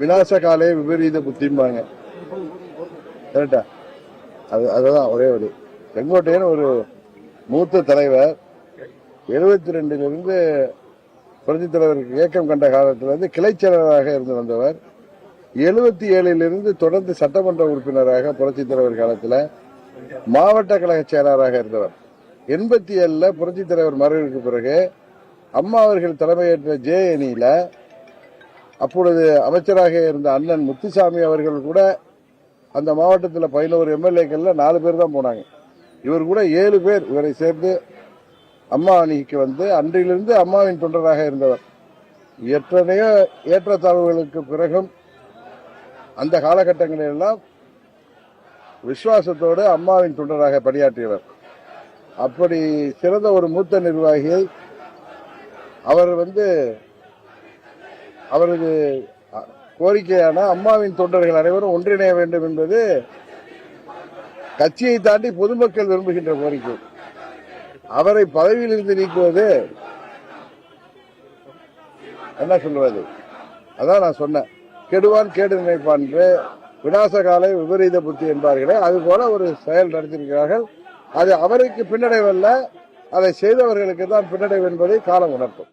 விநாச காலே விபரீத புத்திம்பாங்க. கரெக்டா அது அதுதான் ஒரே வழி. செங்கோட்டையன் ஒரு மூத்த தலைவர். எழுபத்தி ரெண்டிலிருந்து புரட்சி தலைவருக்கு இயக்கம் கண்ட காலத்திலிருந்து கிளைச் செயலராக இருந்து வந்தவர். எழுபத்தி ஏழிலிருந்து தொடர்ந்து சட்டமன்ற உறுப்பினராக புரட்சி தலைவர் காலத்தில் மாவட்ட கழக செயலராக இருந்தவர். எண்பத்தி ஏழுல புரட்சி தலைவர் மறைவுக்கு பிறகு அம்மா அவர்கள் தலைமையேற்ற ஜே அணியில அப்பொழுது அமைச்சராக இருந்த அண்ணன் முத்துசாமி அவர்கள் கூட அந்த மாவட்டத்தில் பதினோரு எம்எல்ஏக்கள்ல நாலு பேர் தான் போனாங்க. இவர் கூட ஏழு பேர் இவரை சேர்ந்து அம்மா அணிக்கு வந்து அன்றிலிருந்து அம்மாவின் தொண்டராக இருந்தவர். எத்தனையோ ஏற்றத்தாழ்வுகளுக்கு பிறகும் அந்த காலகட்டங்களிலெல்லாம் விசுவாசத்தோடு அம்மாவின் தொண்டராக பணியாற்றியவர். அப்படி சிறந்த ஒரு மூத்த நிர்வாகியை அவர் வந்து அவரது கோரிக்கையான அம்மாவின் தொண்டர்கள் அனைவரும் ஒன்றிணைய வேண்டும் என்பது கட்சியை தாண்டி பொதுமக்கள் விரும்புகின்ற கோரிக்கை. அவரை பதவியிலிருந்து நீக்குவது என்ன சொல்வது? அதான் நான் சொன்னேன். கெடுவான் கேடு நினைப்பான் என்று விநாசகாலை விபரீத புத்தி என்பார்களே அது போல ஒரு செயல் நடத்தியிருக்கிறார்கள். அது அவருக்கு பின்னடைவல்ல அதை செய்தவர்களுக்கு தான் பின்னடைவு என்பதை காலம் உணர்த்தும்.